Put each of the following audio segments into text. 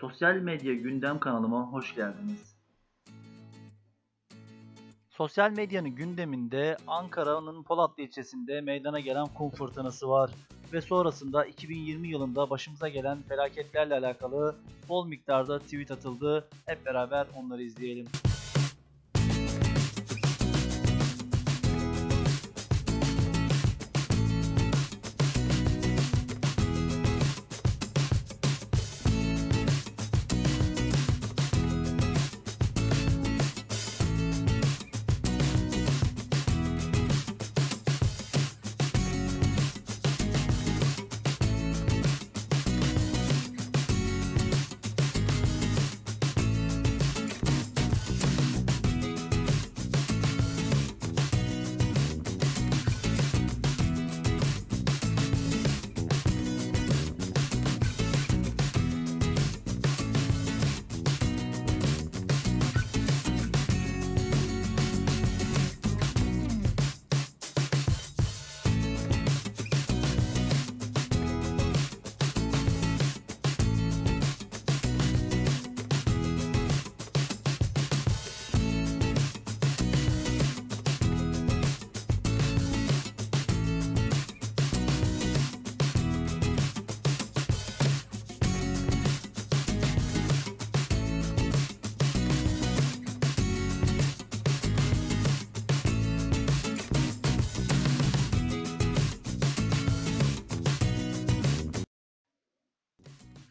Sosyal medya gündem kanalıma hoş geldiniz. Sosyal medyanın gündeminde Ankara'nın Polatlı ilçesinde meydana gelen kum fırtınası var ve sonrasında 2020 yılında başımıza gelen felaketlerle alakalı bol miktarda tweet atıldı. Hep beraber onları izleyelim.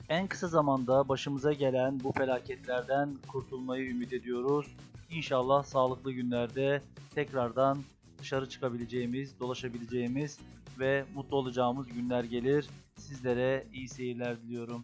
En kısa zamanda başımıza gelen bu felaketlerden kurtulmayı ümit ediyoruz. İnşallah sağlıklı günlerde tekrardan dışarı çıkabileceğimiz, dolaşabileceğimiz ve mutlu olacağımız günler gelir. Sizlere iyi seyirler diliyorum.